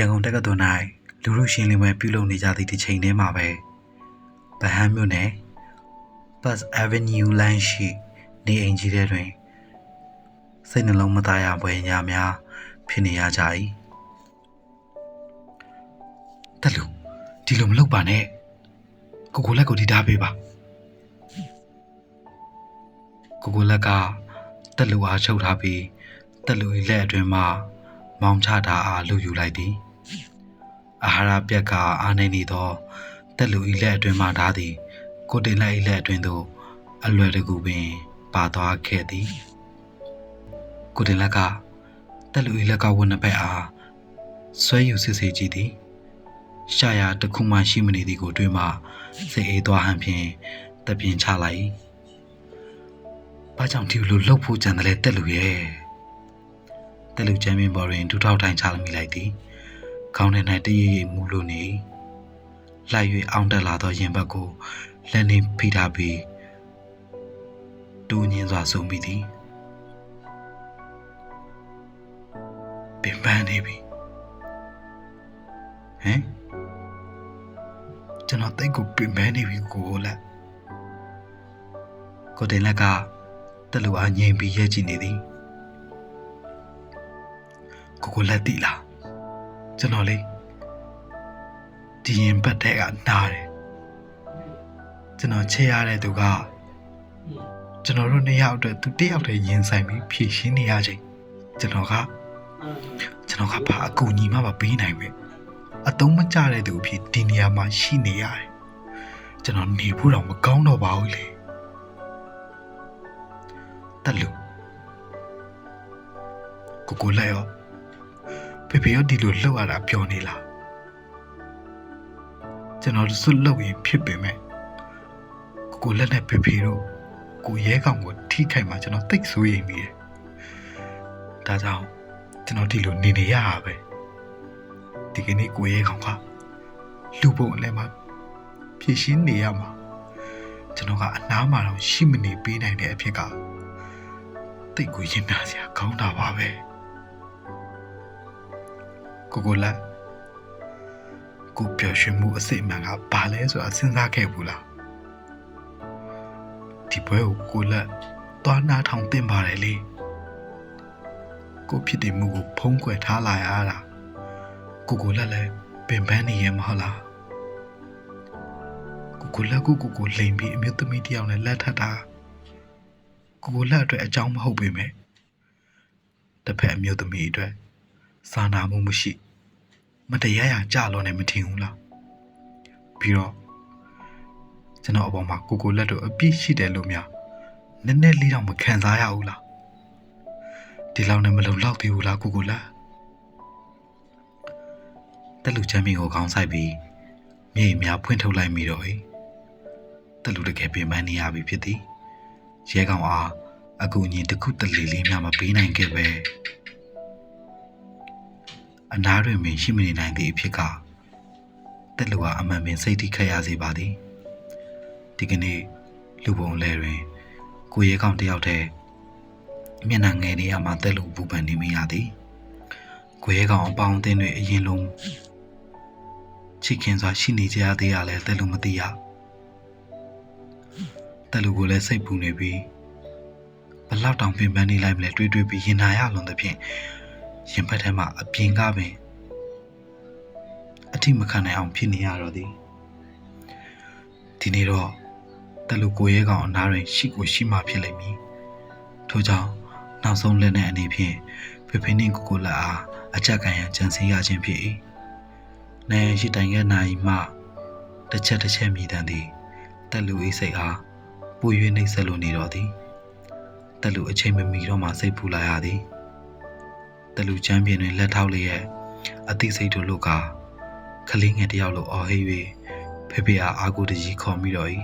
ရန်ကုန်တက္ကသိုလ်၌လူလူရှင်းလင်းပွဲပြုလုပ်နေကြသည့်တစ်ချိန်တည်းမှာပဲဗဟန်းမြို့နယ် Bus Avenue လမ်းရှိနေအိမ်ကြီးထဲတွင်စိတ်နှလုံးမသားရပွဲညာများဖြစ်နေရကြ၏တက်လူဒီလိုမလုပ်ပါနဲ့ကိုကိုလက်ကိုဒီထားပေးပါကိုကိုလက်ကတက်လူအားချုပ်ထားပြီးတက်လူ၏လက်အတွင်းမှမောင်းချတာအားလူယူလိုက်သည် အာဟာရပြက်ကအားနေနေသောတက်လူ၏လက်အတွင်းမှဓာသည် ကိုတင်လက်၏လက်အတွင်းသို့အလွယ်တကူပင်ပါသွားခဲ့သည်ကိုတင်လက်ကတက်လူ၏လက်ကဝတ်နှစ်ဖက်အားဆွဲယူစစ်ဆေးကြည့်သည်ရှာရတစ်ခုမှရှိမနေသည်ကိုတွေ့မှစိတ်အေးသွားဟန်ဖြင့်တပြင်းချလိုက်၏ဘာကြောင့်ဒီလိုလှုပ်ဖို့ကြံတယ်လဲတက်လူရဲ့တက်လူချမ်းပင်ပေါ်တွင်ဒူထောက်ထိုင်ချမိလိုက်သည် ခေါင်းထဲ၌တရရိပ်မူလို့နေလိုက်၍အောင်းတက်လာသောရင်ဘတ်ကိုလက်နှင့်ဖိထားပြီးတူးညင်းစွာဆုံးမိသည်ပင်ပန်းနေပြီဟမ်ကျွန်တော်တိတ်ကိုပင်ပန်းနေပြီကိုလက်ကိုတင်လက်ကတက်လူအားငြိမ်ပြီးရဲ့ကြည့်နေသည်ကိုကိုလက်တိလား ကျွန်တော်လေးဒီရင်ဘတ်တဲ့ကနားတယ်ကျွန်တော်ချေရတဲ့သူကကျွန်တော်တို့နှစ်ယောက်အတွက်သူတစ်ယောက်တည်းရင်ဆိုင်ပြီးဖြည့်ရှင်းနေရချိန်ကျွန်တော်ကကျွန်တော်ကဘာအကူအညီမှမပေးနိုင်ပဲအတုံးမကျတဲ့သူအဖြစ်ဒီနေရာမှာရှိနေရတယ်ကျွန်တော်နေဖို့တော့မကောင်းတော့ပါဘူးလေတက်လူကိုကိုလက်ရော ဖေဖေရောဒီလိုလှုပ်ရတာပျော်နေလားကျွန်တော်စွတ်လှုပ်ရင်ဖြစ်ပေမဲ့ကိုကိုလက်နဲ့ဖေဖေတို့ကိုရဲကောင်ကိုထိခိုက်မှကျွန်တော်တိတ်ဆိုးရိမ်မိတယ်ဒါကြောင့်ကျွန်တော်ဒီလိုနေနေရတာပဲဒီကနေ့ကိုရဲကောင်ကလူပုံအလဲမှာဖြည့်ရှင်းနေရမှာကျွန်တော်ကအနားမှာတော့ရှိမနေပေးနိုင်တဲ့အဖြစ်ကတိတ်ကိုရင်နာစရာကောင်းတာပါပဲ ကိုကိုလက်ကိုပျော်ရွှင်မှုအစိတ်အမှန်ကဘာလဲဆိုတာစဉ်းစားခဲ့ဘူးလားဒီပွဲကိုကိုလက်သွားနာထောင်တင်ပါတယ်လေကိုဖြစ်တည်မှုကိုဖုံးကွယ်ထားလာရတာကိုကိုလက်လည်းပင်ပန်းနေရမဟုတ်လားကိုကိုလက်ကိုကိုကိုလိမ်ပြီးအမျိုးသမီးတစ်ယောက်နဲ့လက်ထပ်တာကိုကိုလက်အတွက်အကြောင်းမဟုတ်ပေမဲ့တစ်ဖက်အမျိုးသမီးအတွက်စာနာမှုမရှိ မတရားရာကြလွန်နေမထင်ဘူးလားပြီးတော့ကျွန်တော်အပေါ်မှာကိုကိုလက်တို့အပြစ်ရှိတယ်လို့များနည်းနည်းလေးတော့မခံစားရဘူးလားဒီလောက်နဲ့မလုံလောက်သေးဘူးလားကိုကိုလားတက်လူချမ်းမီကိုခေါင်းဆိုင်ပြီးမြေအများဖွင့်ထုတ်လိုက်မိတော့၏တက်လူတကယ်ပြင်ပန်းနေရပြီဖြစ်သည်ရဲကောင်အားအကူအညီတစ်ခုတလေလေးများမပေးနိုင်ခဲ့ပဲ အနားတွင်ပင်ရှိမနေနိုင်သည့်အဖြစ်ကတက်လူကအမှန်ပင်စိတ်ထိခတ်ရစေပါသည်ဒီကနေ့လူပုံလဲတွင် ကိုရဲကောင်တယောက်တည်းမျက်နှာငယ်နေရမှာတက်လို့ပူပန်နေမရသည်။ကိုရဲကောင်အပေါင်းအသင်းတွေအရင်လုံးချစ်ခင်စွာရှိနေကြရသေးရလဲတက်လို့မသိရ။တက်လို့ကိုလည်းစိတ်ပူနေပြီးဘလောက်တောင်ပင်ပန်းနေလိုက်မလဲတွေးတွေးပြီးရင်နာရလွန်သဖြင့် ရင်ဖက်ထဲမှာအပြင်းကားပင်အထိမခံနိုင်အောင်ဖြစ်နေရတော့သည်။ဒီနေ့တော့တက်လို့ကိုရဲကောင်အနားတွင်ရှိကိုရှိမှဖြစ်လိမ့်မည်။ထို့ကြောင့်နောက်ဆုံးလက်နဲ့အနေဖြင့်ဖေဖေနှင့်ကိုကိုလာအားအကြက်ကန်ရန်ကြံစည်ရခြင်းဖြစ်၏။နိုင်ရှိတိုင်ခဲ့နိုင်မှတစ်ချက်တစ်ချက်မြည်တမ်းသည်တက်လူ၏စိတ်အားပူ၍နှိပ်စက်လိုနေတော့သည်။တက်လူအချိန်မမီတော့မှစိတ်ပူလာရသည်။ တက်လူချမ်းပြင်းတွင်လက်ထောက်လျက်အသိစိတ်တို့လို့ကခလေးငယ်တစ်ယောက်လိုအော်ဟစ်၍ဖေဖေအားအာကိုတကြီးခေါ်မိတော့၏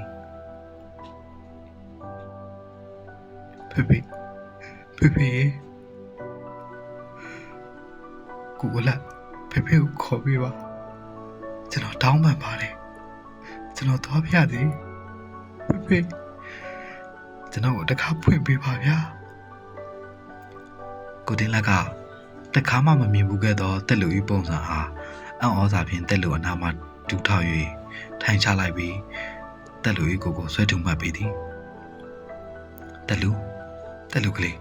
ဖေဖေဖေဖေကိုကိုလာဖေဖေကိုခေါ်ပေးပါကျွန်တော်တောင်းပန်ပါတယ်ကျွန်တော်သွားပြသည်ဖေဖေကျွန်တော်ကိုတခါဖွင့်ပေးပါဗျာကိုတင်လက်က တခါမှမမြင်ဘူးခဲ့တော့တက်လူဤပုံစံအားအံ့ဩစာဖြင့်တက်လူအနာမှဒူထောက်၍ထိုင်ချလိုက်ပြီးတက်လူ၏ကိုယ်ကိုဆွဲထုံမှတ်ပေသည်တက်လူတက်လူကလေး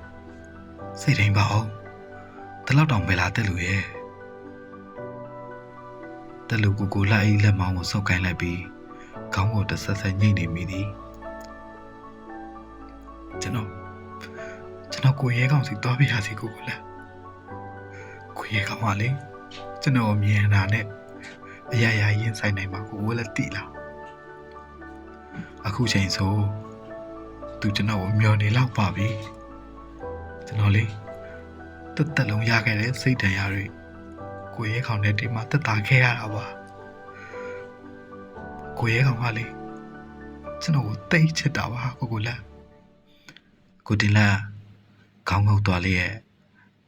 စိတ်တိုင်းပါအောင်တလောက်တောင်ပဲလားတက်လူရဲ့တက်လူကိုကိုလိုက်လက်မောင်းကိုဆုပ်ကိုင်းလိုက်ပြီးခေါင်းကိုတဆက်ဆက်ညှိနေမိသည်ကျွန်တော်ကျွန်တော်ကိုရဲကောင်စီသွားပြရစီကိုကိုလက် ကိုရဲကောင်ကလေကျွန်တော်မြင်တာနဲ့အရာရာရင်ဆိုင်နိုင်မှာကိုကိုလည်းတိလားအခုချိန်ဆိုသူကျွန်တော်ကိုမျောနေလောက်ပါပြီကျွန်တော်လေတက်တက်လုံးရခဲ့တဲ့စိတ်တန်ရာတွေကိုရဲကောင်နဲ့ဒီမှာတက်တာခဲ့ရတာပါကိုရဲကောင်ကလေကျွန်တော်ကိုတိတ်ချစ်တာပါကိုကိုလက်ကိုတင်လက်ခေါင်းငုတ်သွားလေရဲ့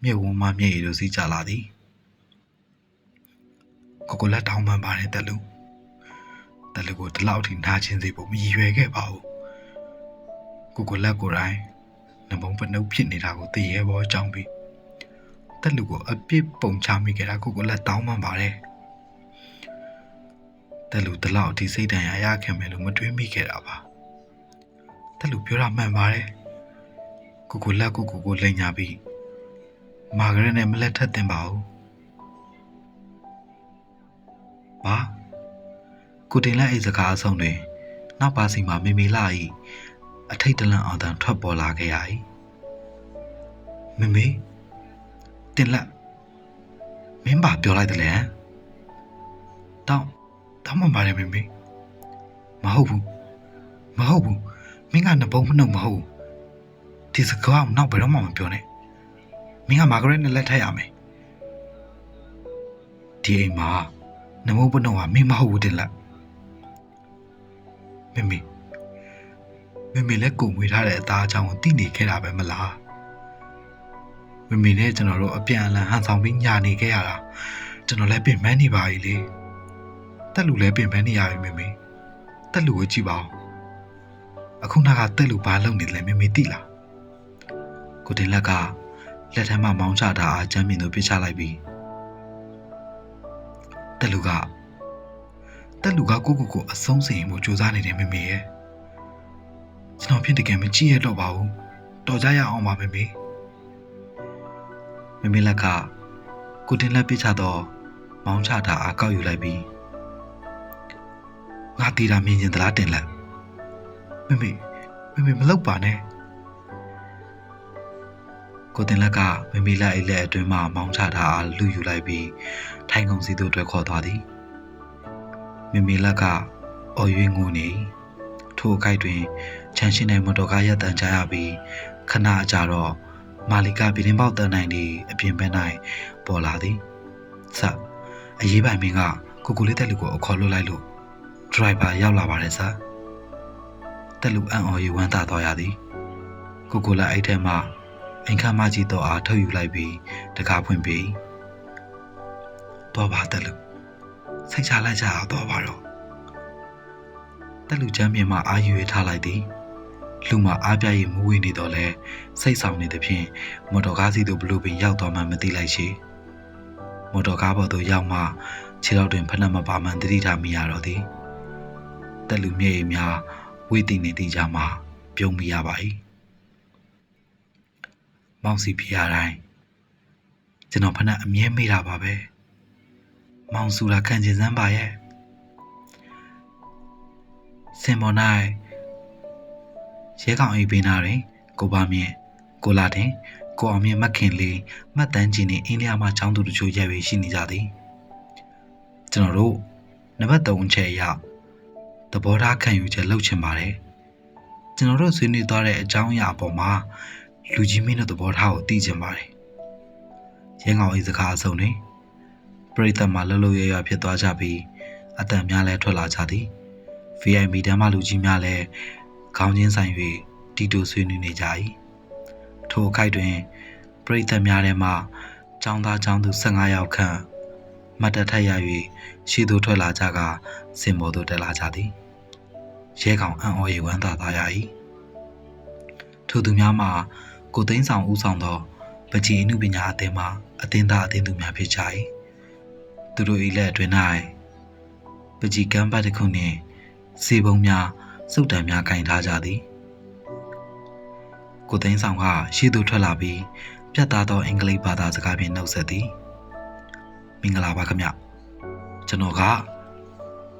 မြက်ဝန်းမမြက်ရည်တို့စီးကြလာသည်ကိုကိုလက်တောင်းပန်ပါတယ်တက်လူတက်လူကိုဒီလောက်ထိနာကျင်စေဖို့မရည်ရွယ်ခဲ့ပါဘူးကိုကိုလက်ကိုယ်တိုင်နမုံပနှုတ်ဖြစ်နေတာကိုသိရဲဘောအကြောင်းပြီးတက်လူကိုအပြစ်ပုံချမိခဲ့တာကိုကိုလက်တောင်းပန်ပါတယ်တက်လူဒီလောက်ဒီစိတ်တန်ရာရခဲ့မယ်လို့မတွေးမိခဲ့တာပါတက်လူပြောတာမှန်ပါတယ်ကိုကိုလက်ကိုကိုကိုလိန်ညာပြီး မာဂရက်နဲ့မလက်ထက်တင်ပါဘူးဘာကိုတင်လက်အိတ်စကားအဆုံးတွင် နောက်ပါစီမှာမေမေလာ၏အထိတ်တလန့်အောင်တန်ထွက်ပေါ်လာခဲ့ရ၏မေမေတင်လက်မင်းဘာပြောလိုက်တယ်လဲတောင်းတောင်းမှပါတယ်မေမေမဟုတ်ဘူးမဟုတ်ဘူးမင်းကနဘုံမနှုတ်မဟုတ်ဘူးဒီစကားကိုနောက်ဘယ်တော့မှမပြောနဲ့ မင်းကမာဂရက်နဲ့လက်ထပ်ရမယ်ဒီအိမ်မှာနမိုးပနှုတ်ကမင်းမဟုတ်ဘူးတင်လက်မေမေမေမေလည်းကိုမွေထားတဲ့အသားအချောင်းကိုတိနေခဲ့တာပဲမလားမေမေနဲ့ကျွန်တော်တို့အပြန်အလှန်ဟန်ဆောင်ပြီးညာနေခဲ့ရတာကျွန်တော်လည်းပြင်ပန်းနေပါ E လေတက်လူလည်းပြင်ပန်းနေရပြီမေမေတက်လူကိုကြည့်ပါဦးအခုနောက်ကတက်လူဘာလုပ်နေလဲမေမေသိလားကိုတင်လက်က လက်ထက်မှမောင်းချတာအားချမ်းမြင်သူပြစ်ချလိုက်ပြီးတက်လူကတက်လူကကိုကိုကိုအဆုံးစင်မှုစူးစမ်းနေတယ်မေမေရဲ့ကျွန်တော်ဖြစ်တကယ်မကြည့်ရတော့ပါဘူးတော်ကြရအောင်ပါမေမေမေမေလက်ကကိုတင်လက်ပြစ်ချတော့မောင်းချတာအားကောက်ယူလိုက်ပြီးငါတီတာမြင်ကျင်သလားတင်လက်မေမေမေမေမလုပ်ပါနဲ့ ကိုတင်လက်ကမမီလက်အိတ်လက်အတွင်းမှမောင်းချထားအားလူယူလိုက်ပြီးထိုင်ကုန်စီသို့တွဲခေါ်သွားသည်မမီလက်ကအော်ရွေးငိုနေထိုအခိုက်တွင်ချန်ရှင်းတဲ့မတော်ကားရပ်တန့်ကြရပြီးခဏအကြာတော့မာလီကပြည်ရင်ပေါက်တန်နိုင်နေအပြင်ဘက်၌ပေါ်လာသည်ဆက်အရေးပိုင်မင်းကကိုကိုလေးတက်လူကိုအခေါ်လွှတ်လိုက်လို့ဒရိုက်ဘာရောက်လာပါတယ်ဆက်တက်လူအံ့အော်၍ဝမ်းသာသွားရသည်ကိုကိုလာအိတ်ထဲမှ အိမ်ခမ်းမကြီးတော့အားထုတ်ယူလိုက်ပြီးတကားဖွင့်ပြီးတော့ပါတက်လို့စိတ်ချလိုက်ကြအောင်တော့ပါတော့တက်လူချမ်းမြေမှာအာယူရထားလိုက်သည်လူမအားပြည့်မူးဝေးနေတော့လဲစိတ်ဆောင်နေသဖြင့်မော်တော်ကားစီးသို့ဘလို့ပင်ရောက်သွားမှမသိလိုက်ရှိမော်တော်ကားပေါ်သို့ရောက်မှခြေထောက်တွင်ဖက်နှက်မပါမှန်တတိထားမိရတော့သည်တက်လူမြေများဝေးတည်နေသည့်ကြမှာပြုံးမိရပါ၏ မောင်စီပြရတိုင်းကျွန်တော်ဖက်နှက်အမြဲမေးတာပါပဲမောင်စုလာခံကျင်စမ်းပါရဲ့စင်မော်၌ရဲကောင်အိပ်ပင်နာတွင်ကိုပါမြင့်ကိုလာတင်ကိုအောင်မြင့်မခင်လေးမှတ်တမ်းကျင်နေအင်းလျာမှချောင်းသူတို့ချို့ရက်ပြီးရှိနေကြသည်ကျွန်တော်တို့နံပါတ်3အချက်အရသဘောထားခံယူချက်လုပ်ချင်ပါတယ်ကျွန်တော်တို့ဆွေးနွေးသွားတဲ့အကြောင်းအရာအပေါ်မှာ လူကြီးမင်းတို့သဘောထားကိုသိချင်ပါတယ်ရဲကောင်အိပ်စကားအစုံနေပရိသတ်မှာလှုပ်လှုပ်ရွရွဖြစ်သွားကြပြီးအတန်များလည်းထွက်လာကြသည် VIP တန်းမလူကြီးများလည်းခေါင်းချင်းဆိုင်၍တီတိုဆွေးနွေးနေကြ၏ထိုအခိုက်တွင်ပရိသတ်များထဲမှចောင်းသားចောင်းသူ15ယောက်ခန့်မတ်တထက်ရ၍ရှေ့သို့ထွက်လာကြကစင်ပေါ်သို့တက်လာကြသည်ရဲကောင်အံ့ဩ၍ဝမ်းသာသားရ၏ထိုသူများမှာ ကိုသိန်းဆောင်ဦးဆောင်သောပကြီးအမှုပညာအသင်းမှအသင်းသားအသင်းသူများဖြစ်ကြ၏သူတို့၏လက်အတွင်း၌ပကြီးကမ်းပတ်တစ်ခုနှင့်စီပုံများစုတ်တံများကင်ထားကြသည်ကိုသိန်းဆောင်ကရှေ့သို့ထွက်လာပြီးပြတ်သားသောအင်္ဂလိပ်ဘာသာစကားဖြင့်နှုတ်ဆက်သည်မင်္ဂလာပါခင်ဗျကျွန်တော်က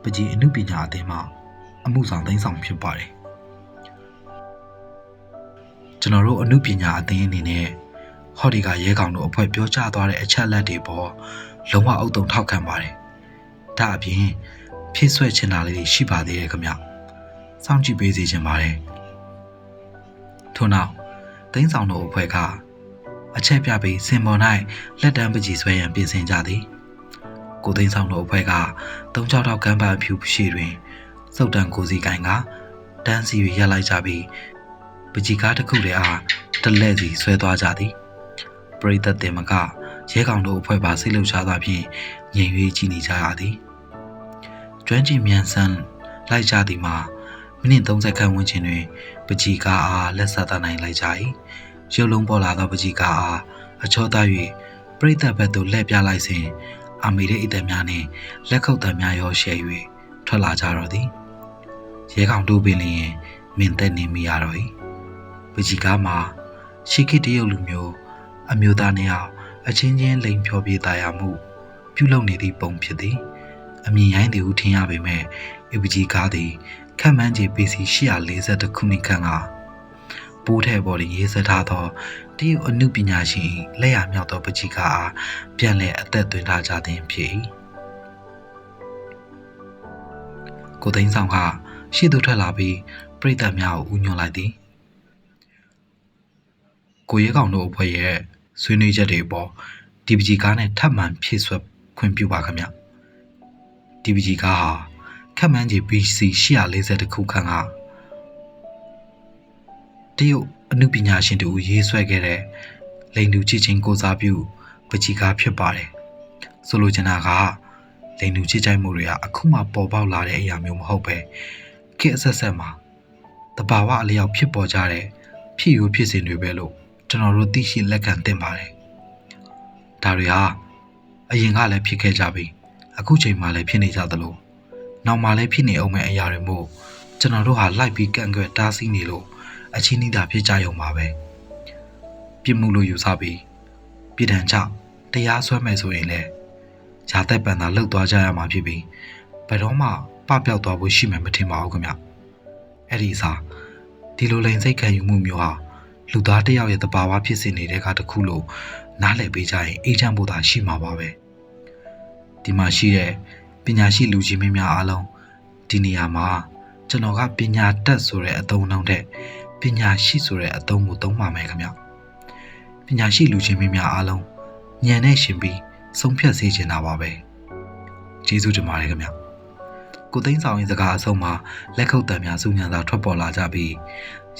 ပကြီးအမှုပညာအသင်းမှအမှုဆောင်သိန်းဆောင်ဖြစ်ပါတယ် ကျွန်တော်တို့အမှုပညာအသင်းအနေနဲ့ဟော်ဒီကရဲကောင်တို့အဖွဲ့ပြောကြားသွားတဲ့အချက်လက်တွေပေါ်လုံးဝအုပ်တုံထောက်ခံပါတယ်ဒါအပြင်ဖြည့်ဆွဲချင်တာလေးတွေရှိပါသေးတယ်ခင်ဗျစောင့်ကြည့်ပေးစေချင်ပါတယ်ထို့နောက်သိန်းဆောင်တို့အဖွဲ့ကအချက်ပြပြီးစင်ပေါ်၌လက်တန်းပကြီးဆွဲရန်ပြင်ဆင်ကြသည်ကိုသိန်းဆောင်တို့အဖွဲ့က၃၆ထောက်ကမ်းပါဖြူရှိတွင်စုတ်တန်ကိုစီကိုင်ကတန်းစီရက်လိုက်ကြပြီး ပကြီးကားတစ်ခုတည်းအားတလဲစီဆွဲသွားကြသည်ပရိသတ်တင်မကရဲကောင်တို့အဖွဲ့ပါစိတ်လှုပ်ရှားသောဖြင့်ငြိမ်၍ကြည်နေကြရသည်ကျွမ်းကျင်မြန်ဆန်လိုက်ကြသည်မှာမိနစ်30ခန့်ဝန်းကျင်တွင်ပကြီးကားအားလက်ဆက်သနိုင်လိုက်ကြ၏ရုပ်လုံးပေါ်လာသောပကြီးကားအားအချောသား၍ပရိသတ်ဘက်သို့လှည့်ပြလိုက်စဉ်အမေရိအသည်များနှင့်လက်ခုပ်သံများရောရှယ်၍ထွက်လာကြတော့သည်ရဲကောင်တို့ပင်လျင်မင်သက်နေမိရတော့၏ ပကြီးကားမှာရှိခိတရုတ်လူမျိုးအမျိုးသားနှစ်ယောက်အချင်းချင်းလိန်ဖြောပြေးသားရမှု ပြုလုပ်နေသည့်ပုံဖြစ်သည်အမြင်ရိုင်းသည်ဟုထင်ရပေမဲ့အပကြီးကားသည်ခန့်မှန်းခြေ PC 840ခုနှစ်ခန့်ကပိုးထဲပေါ်တွင်ရေးစထားသောတရုတ်အမှုပညာရှင်လက်ရမြောက်သောပကြီးကားအားပြန်လည်အသက်သွင်းထားကြသည်ဖြစ်၏ကိုသိန်းဆောင်ကရှေ့သို့ထွက်လာပြီးပြိတ္တများကိုဥညွှန်လိုက်သည် ကိုရဲကောင်တို့အဖွဲ့ရဲ့ဆွေးနွေးချက်တွေပေါ်ဒီပကြီးကားနဲ့ထပ်မံဖြည့်ဆွက်ခွင့်ပြုပါခင်ဗျဒီပကြီးကားဟာခက်မှန်းကြီး BC 840ခုခန့်ကတရုတ်အမှုပညာရှင်တူရေးဆွဲခဲ့တဲ့လိန်တူချစ်ချင်းကိုစားပြုပကြီးကားဖြစ်ပါတယ်ဆိုလိုချင်တာကလိန်တူချစ်ချိုက်မှုတွေကအခုမှပေါ်ပေါက်လာတဲ့အရာမျိုးမဟုတ်ပဲခေတ်အဆက်ဆက်မှာတဘာဝအလျောက်ဖြစ်ပေါ်ကြတဲ့ဖြစ်ယူဖြစ်စဉ်တွေပဲလို့ ကျွန်တော်တို့သိရှိလက်ခံသင့်ပါတယ်ဒါတွေဟာအရင်ကလည်းဖြစ်ခဲ့ကြပြီအခုချိန်မှလည်းဖြစ်နေကြသလိုနောက်မှလည်းဖြစ်နေအောင်မဲ့အရာတွေမို့ကျွန်တော်တို့ဟာလိုက်ပြီးကန့်ကွက်တားဆီးနေလို့အချင်းဤတာဖြစ်ကြရုံပါပဲပြစ်မှုလို့ယူဆပြီးပြည်တံချတရားစွဲမယ်ဆိုရင်လည်းဈာသက်ပန်သာလှုပ်သွားကြရမှာဖြစ်ပြီးဘယ်တော့မှပပျောက်သွားဖို့ရှိမှမထင်ပါဘူးခင်ဗျအဲ့ဒီစားဒီလိုလိန်စိတ်ခံယူမှုမျိုးဟာ လူသားတစ်ယောက်ရဲ့တဘာဝဖြစ်စဉ်နေတဲ့ကတခုလို့နားလည်ပေးကြရင်အေးချမ်းဖို့သာရှိမှာပါပဲဒီမှာရှိတဲ့ပညာရှိလူကြီးမင်းများအားလုံးဒီနေရာမှာကျွန်တော်ကပညာတတ်ဆိုတဲ့အသုံးအနှုန်းတဲ့ပညာရှိဆိုတဲ့အသုံးကိုသုံးပါမယ်ခင်ဗျပညာရှိလူချင်းမင်းများအားလုံးဉာဏ်နဲ့ရှင်ပြီးဆုံးဖြတ်စေချင်တာပါပဲကျေးဇူးတင်ပါတယ်ခင်ဗျကိုသိန်းဆောင်ရင်စကားအဆုံးမှာလက်ခုပ်တံများစုညံသာထွက်ပေါ်လာကြပြီး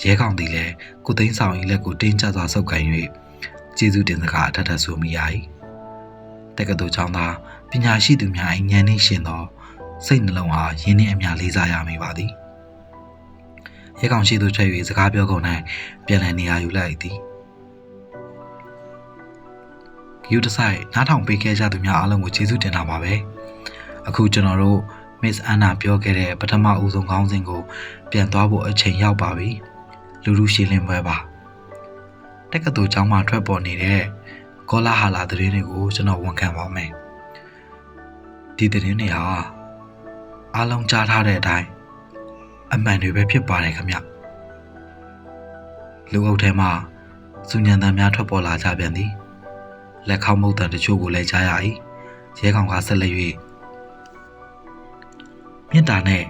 ရဲကောင်သည်လည်းကိုသိန်းဆောင်၏လက်ကိုတင်းကျပ်စွာဆုပ်ကိုင်၍ကျေးဇူးတင်စကားအထက်ထပ်ဆိုမိရ၏တက္ကသိုလ်ကျောင်းသားပညာရှိသူများ၏ဉာဏ်နှင့်ရှင်သောစိတ်နှလုံးအားရင်းနှီးအများလေးစားရမိပါသည်ရဲကောင်ရှိသူထွက်၍စကားပြောကုန်၌ပြန်လည်နေရာယူလိုက်သည်ယူတဆိုင်နားထောင်ပေးခဲ့ကြသူများအားလုံးကိုကျေးဇူးတင်တာပါပဲအခုကျွန်တော်တို့ Miss Anna ပြောခဲ့တဲ့ပထမဦးဆုံးခေါင်းစဉ်ကို ပြန်သွားဖို့အချိန်ရောက်ပါပြီ လူလူရှင်းလင်းပွဲပါတက္ကသိုလ်ကျောင်းမှာထွက်ပေါ်နေတဲ့ကောလာဟာလာသတင်းတွေကိုကျွန်တော်ဝန်ခံပါမယ်ဒီသတင်းတွေဟာအားလုံးကြားထားတဲ့အတိုင်းအမှန်တွေပဲဖြစ်ပါတယ်ခင်ဗျလူအုပ်ထဲမှာစူညံတန်များထွက်ပေါ်လာကြပြန်သည်လက်ခေါမုတ်တန်တချို့ကိုလည်းကြားရ၏ရဲကောင်ကဆက်လက်၍မြင့်တာနဲ့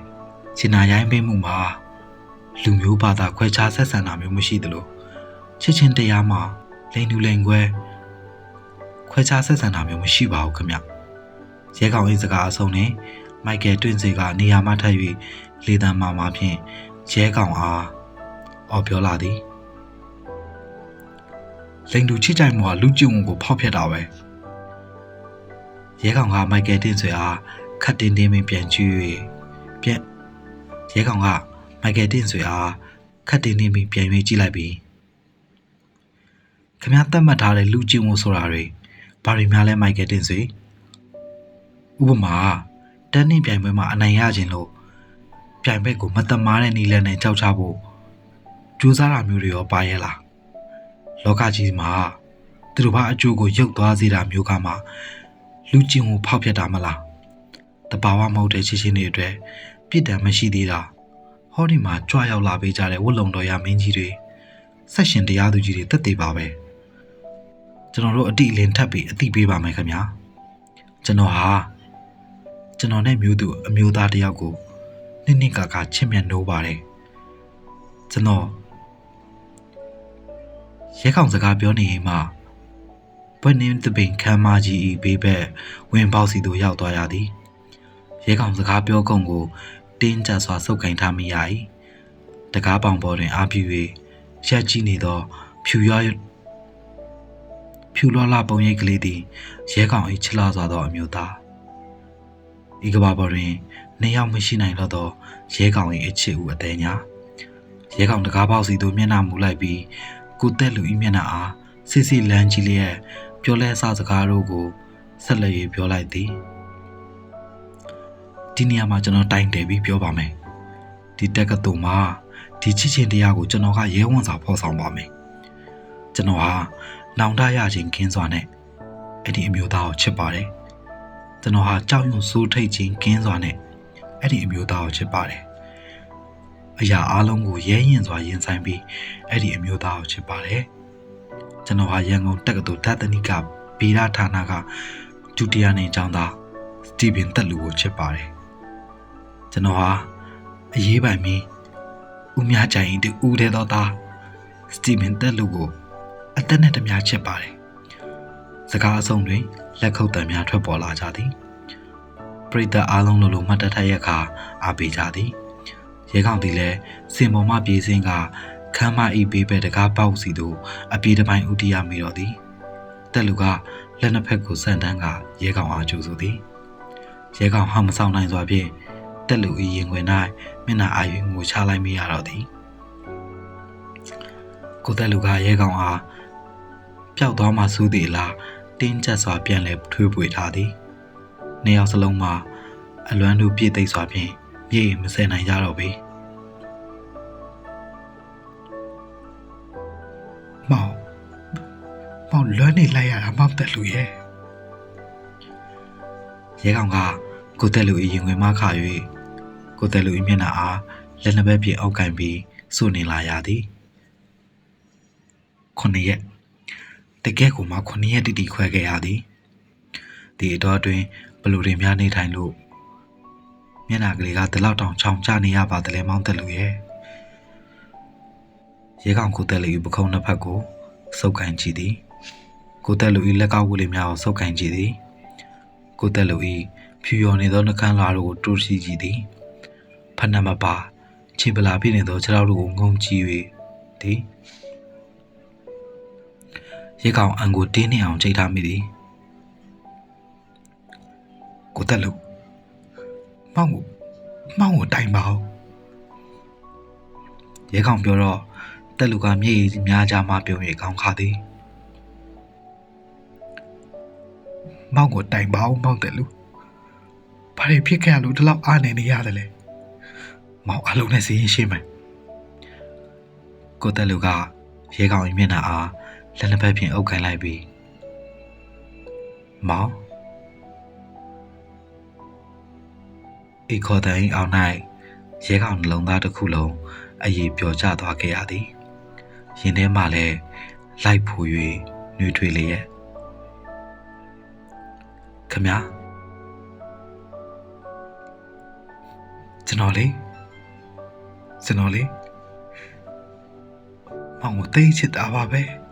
ဂျင်နာရိုင်းပေးမှုမှာ လူမျိုးဘာသာခွဲခြားဆက်ဆံတာမျိုးမရှိသလိုချစ်ချင်းတရားမှာလိန်တူလိန်ခွဲခွဲခြားဆက်ဆံတာမျိုးမရှိပါဘူးခင်ဗျရဲကောင်၏စကားအဆုံးနဲ့မိုက်ကယ်တွင်စေကနေရာမှထပ်၍လေတံမာမာဖြင့်ရဲကောင်အားအော်ပြောလာသည်လိန်တူချစ်ကြိုက်မှုကလူကျုံကိုဖောက်ဖျက်တာပဲရဲကောင်ကမိုက်ကယ်တင်ဆွေအားခတ်တင်တင်ပင်ပြန်ကြည့်၍ပြန်ရဲကောင်က မိုက်ကယ်တင်ဆွေအားခတ်တင်တင်ပင်ပြန်၍ကြည့်လိုက်ပြီးခမသတ်မှတ်ထားတဲ့လူကျုံဆိုတာတွေဘာတွေများလဲမိုက်ကယ်တင်ဆွေဥပမာတန်းနှင်းပြိုင်ပွဲမှာအနိုင်ရခြင်းလို့ပြိုင်ဘက်ကိုမတမားတဲ့နီလန်နဲ့ကြောက်ချဖို့ကြိုးစားတာမျိုးတွေရောပါရဲ့လားလောကကြီးမှာသူတို့ဘာအကျိုးကိုရုပ်သွားစေတာမျိုးကမှလူကျင်ကိုဖောက်ဖျက်တာမလားတဘာဝမဟုတ်တဲ့ချင်းချင်းတွေအတွက်ပြစ်ဒဏ်မရှိသေးတာ ဟောဒီမှာကြွရောက်လာပေးကြတဲ့ဝတ်လုံတော်ရမင်းကြီးတွေဆက်ရှင်တရားသူကြီးတွေတက်သေးပါပဲကျွန်တော်တို့အတိအလင်းထပ်ပြီးအတိပေးပါမယ်ခင်ဗျာကျွန်တော်ဟာကျွန်တော်နဲ့မျိုးသူအမျိုးသားတစ်ယောက်ကိုနစ်နစ်ကာကာချစ်မြတ်နိုးပါတယ်ကျွန်တော်ရဲကောင်စကားပြောနေရင်မှဘွဲ့နင်းတပင်ခမ်းမကြီးဤဘေးဘက်ဝင်ပေါက်စီသို့ရောက်သွားရသည်ရဲကောင်စကားပြောကုန်ကို တင်းကျပ်စွာစုပ်ကင်ထားမိရ၏တကားပေါင်ပေါ်တွင်အာပြူ၍ရက်ကြည့်နေသော ဖြူရွာဖြူလွှားလာပုံရိပ်ကလေးသည်ရဲကောင်၏ချစ်လာစွာသောအမျိုးသားဤကဘာပေါ်တွင်နှစ်ယောက်မရှိနိုင်တော့သောရဲကောင်၏အချစ်ဦးအသေးညာရဲကောင်တကားပေါက်စီသို့မျက်နှာမူလိုက်ပြီးကိုတက်လူ၏မျက်နှာအားစစ်စစ်လန်းကြည့်လျက်ပြောလဲစားစကားတို့ကိုဆက်လက်၍ပြောလိုက်သည် ဒီနေရာမှာကျွန်တော်တိုင်တယ်ပြီးပြောပါမယ်ဒီတက်ကတူမှာဒီချစ်ချင်းတရားကိုကျွန်တော်ကရဲဝံစာဖော်ဆောင်ပါမယ်ကျွန်တော်ဟာနောင်တရခြင်းကင်းစွာနဲ့အဲ့ဒီအမျိုးသားကိုချစ်ပါတယ်ကျွန်တော်ဟာကြောက်ရွံ့စိုးထိတ်ခြင်းကင်းစွာနဲ့အဲ့ဒီအမျိုးသားကိုချစ်ပါတယ်အရာအလုံးကိုရဲရင်စွာရင်ဆိုင်ပြီးအဲ့ဒီအမျိုးသားကိုချစ်ပါတယ်ကျွန်တော်ဟာရန်ကုန်တက္ကသိုလ်ဓာတ်တနိကဗီရဌာနကဒုတိယနေကျောင်းသားစတီဗင်တက်လူကိုချစ်ပါတယ် ကျွန်တော်ဟာအရေးပိုင်မင်းဦးမြကြိုင်တူဦးတဲ့တော့သားစတီဗင်တက်လူကိုအသက်နဲ့တများချစ်ပါတယ်စကားအဆုံးတွင်လက်ခုပ်တံများထွက်ပေါ်လာကြသည်ပရိသတ်အားလုံးလိုလိုမှတ်တထရက်ခါအားပေးကြသည်ရဲကောင်သည်လည်းစင်ပေါ်မှပြေးစင်းကခမ်းမဤဘေးဘက်တကားပေါက်စီသို့အပြေးတစ်ပိုင်းဥတီရမိတော့သည်တက်လူကလက်နှစ်ဖက်ကိုစန့်တန်းကရဲကောင်အားကျူဆိုသည်ရဲကောင်ဟာမဆောင်နိုင်စွာဖြင့် တက်လူဤရင်ခွင်၌မျက်နှာအာရုံငိုချလိုက်မိရတော့သည်ကိုတက်လူကရဲကောင်အားပျောက်သွားမှစူးသည်လားတင်းကျပ်စွာပြန်လဲထွေးပွေထားသည်နှစ်ယောက်စလုံးမှာအလွမ်းတို့ပြည့်သိပ်စွာဖြင့်မြေမစဲနိုင်ကြတော့ပေမောင်မောင်လွမ်းနေလိုက်ရတာမောင်တက်လူရဲ့ရဲကောင်ကကိုတက်လူအရင်ဝင်မခ၍ ကိုတက်လူ၏မျက်နှာအားလက်နှစ်ဘက်ဖြင့်အောက်ကန်ပြီးစုနေလာရသည်ခုနှစ်ရက်တကယ်ကိုမှခုနှစ်ရက်တိတိခွဲခဲ့ရသည်ဒီအတော်အတွင်းဘလူတွေများနေထိုင်လို့မျက်နှာကလေးကဒီလောက်တောင်ချောင်ကျနေရပါတလဲမောင်းတက်လူရဲ့ရဲကောင်ကိုတက်လူ၏ပခုံးနှစ်ဖက်ကိုစုပ်ကန်ကြည့်သည်ကိုတက်လူ၏လက်ကောက်ဝတ်လေးများကိုစုပ်ကန်ကြည့်သည်ကိုတက်လူ၏ဖြူရော်နေသောနှကန်းလာတို့ကိုတူးစီကြည့်သည် ဖဏမပါချင်းပလာပြည့်နေသောခြေထောက်တို့ကိုငုံကြည့်၍သည်ရေကောင်အန်ကိုတင်းနေအောင်ချိန်ထားမိသည်ကိုတက်လူမောင်ကိုမောင်ကိုတိုင်ပါဦးရေကောင်ပြောတော့တက်လူကမျက်ရည်များကြမှပြုံ၍ကောင်းခါသည်မောင်ကိုတိုင်ပါဦးမောင်တက်လူဘာတွေဖြစ်ခဲ့ရလို့ဒီလောက်အားနေနေရတယ်လဲ မောင်အလုံးနဲ့စီးရင်ရှင်းမယ်ကိုတက်လူကရေကောင်ရဲ့မျက်နှာအားလက်နှစ်ဖက်ဖြင့်အုပ်ခိုင်းလိုက်ပြီးမောင်ဤခေါ်တဲ့အောင်၌ရဲကောင်နှလုံးသားတစ်ခုလုံးအရေးပျော်ကျသွားခဲ့ရသည်ရင်ထဲမှလည်းလိုက်ဖူ၍နှွေးထွေးလျက်ခမညာကျွန်တော်လေး ကျွန်တော်လေးမောင်ကိုတိတ်ချစ်တာပါပဲ။